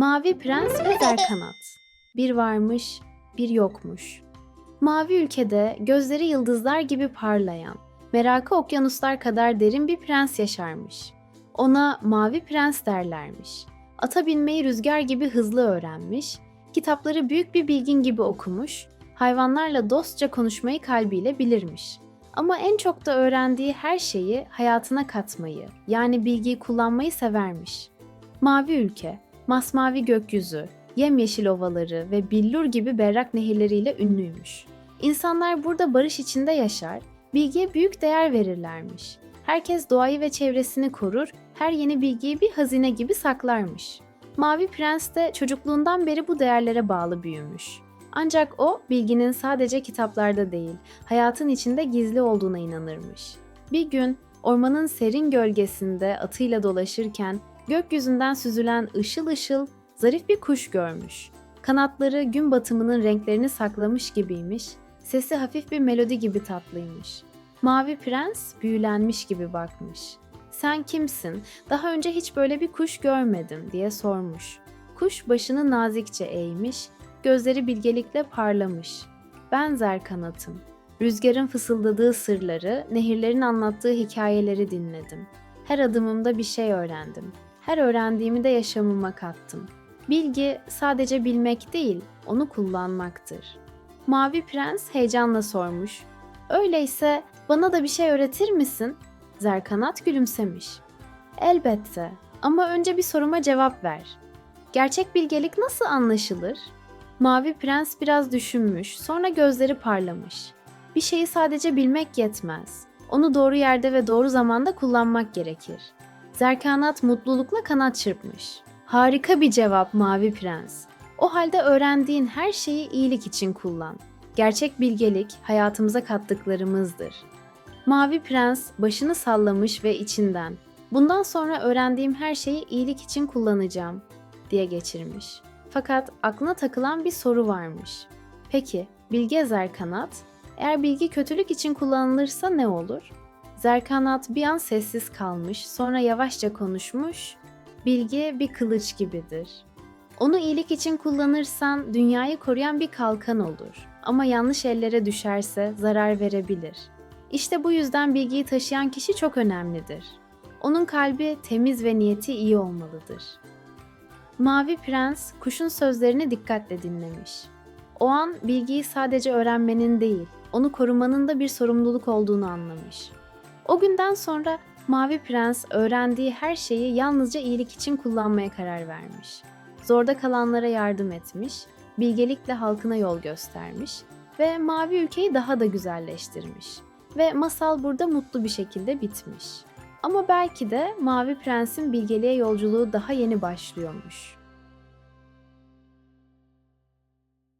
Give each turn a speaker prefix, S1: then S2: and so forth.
S1: Mavi Prens ve Zerkanat. Bir varmış, bir yokmuş. Mavi ülkede gözleri yıldızlar gibi parlayan, merakı okyanuslar kadar derin bir prens yaşarmış. Ona Mavi Prens derlermiş. Ata binmeyi rüzgar gibi hızlı öğrenmiş, kitapları büyük bir bilgin gibi okumuş, hayvanlarla dostça konuşmayı kalbiyle bilirmiş. Ama en çok da öğrendiği her şeyi hayatına katmayı, yani bilgiyi kullanmayı severmiş. Mavi ülke, masmavi gökyüzü, yemyeşil ovaları ve billur gibi berrak nehirleriyle ünlüymüş. İnsanlar burada barış içinde yaşar, bilgiye büyük değer verirlermiş. Herkes doğayı ve çevresini korur, her yeni bilgiyi bir hazine gibi saklarmış. Mavi Prens de çocukluğundan beri bu değerlere bağlı büyümüş. Ancak o bilginin sadece kitaplarda değil, hayatın içinde gizli olduğuna inanırmış. Bir gün ormanın serin gölgesinde atıyla dolaşırken gökyüzünden süzülen ışıl ışıl zarif bir kuş görmüş. Kanatları gün batımının renklerini saklamış gibiymiş, sesi hafif bir melodi gibi tatlıymış. Mavi Prens büyülenmiş gibi bakmış. Sen kimsin? Daha önce hiç böyle bir kuş görmedim diye sormuş. Kuş başını nazikçe eğmiş, gözleri bilgelikle parlamış. Ben Zerkanat'ım. Rüzgarın fısıldadığı sırları, nehirlerin anlattığı hikayeleri dinledim. Her adımımda bir şey öğrendim. Her öğrendiğimi de yaşamıma kattım. Bilgi sadece bilmek değil, onu kullanmaktır. Mavi Prens heyecanla sormuş. Öyleyse bana da bir şey öğretir misin? Zerkanat gülümsemiş. Elbette ama önce bir soruma cevap ver. Gerçek bilgelik nasıl anlaşılır? Mavi Prens biraz düşünmüş, sonra gözleri parlamış. Bir şeyi sadece bilmek yetmez. Onu doğru yerde ve doğru zamanda kullanmak gerekir. Zerkanat mutlulukla kanat çırpmış. Harika bir cevap Mavi Prens. O halde öğrendiğin her şeyi iyilik için kullan. Gerçek bilgelik hayatımıza kattıklarımızdır. Mavi Prens başını sallamış ve içinden "Bundan sonra öğrendiğim her şeyi iyilik için kullanacağım." diye geçirmiş. Fakat aklına takılan bir soru varmış. Peki, bilge Zerkanat, eğer bilgi kötülük için kullanılırsa ne olur? Zerkanat bir an sessiz kalmış, sonra yavaşça konuşmuş. Bilgi bir kılıç gibidir. Onu iyilik için kullanırsan dünyayı koruyan bir kalkan olur. Ama yanlış ellere düşerse zarar verebilir. İşte bu yüzden bilgiyi taşıyan kişi çok önemlidir. Onun kalbi temiz ve niyeti iyi olmalıdır. Mavi Prens kuşun sözlerini dikkatle dinlemiş. O an bilgiyi sadece öğrenmenin değil, onu korumanın da bir sorumluluk olduğunu anlamış. O günden sonra Mavi Prens öğrendiği her şeyi yalnızca iyilik için kullanmaya karar vermiş. Zorda kalanlara yardım etmiş, bilgelikle halkına yol göstermiş ve Mavi ülkeyi daha da güzelleştirmiş. Ve masal burada mutlu bir şekilde bitmiş. Ama belki de Mavi Prens'in bilgeliğe yolculuğu daha yeni başlıyormuş.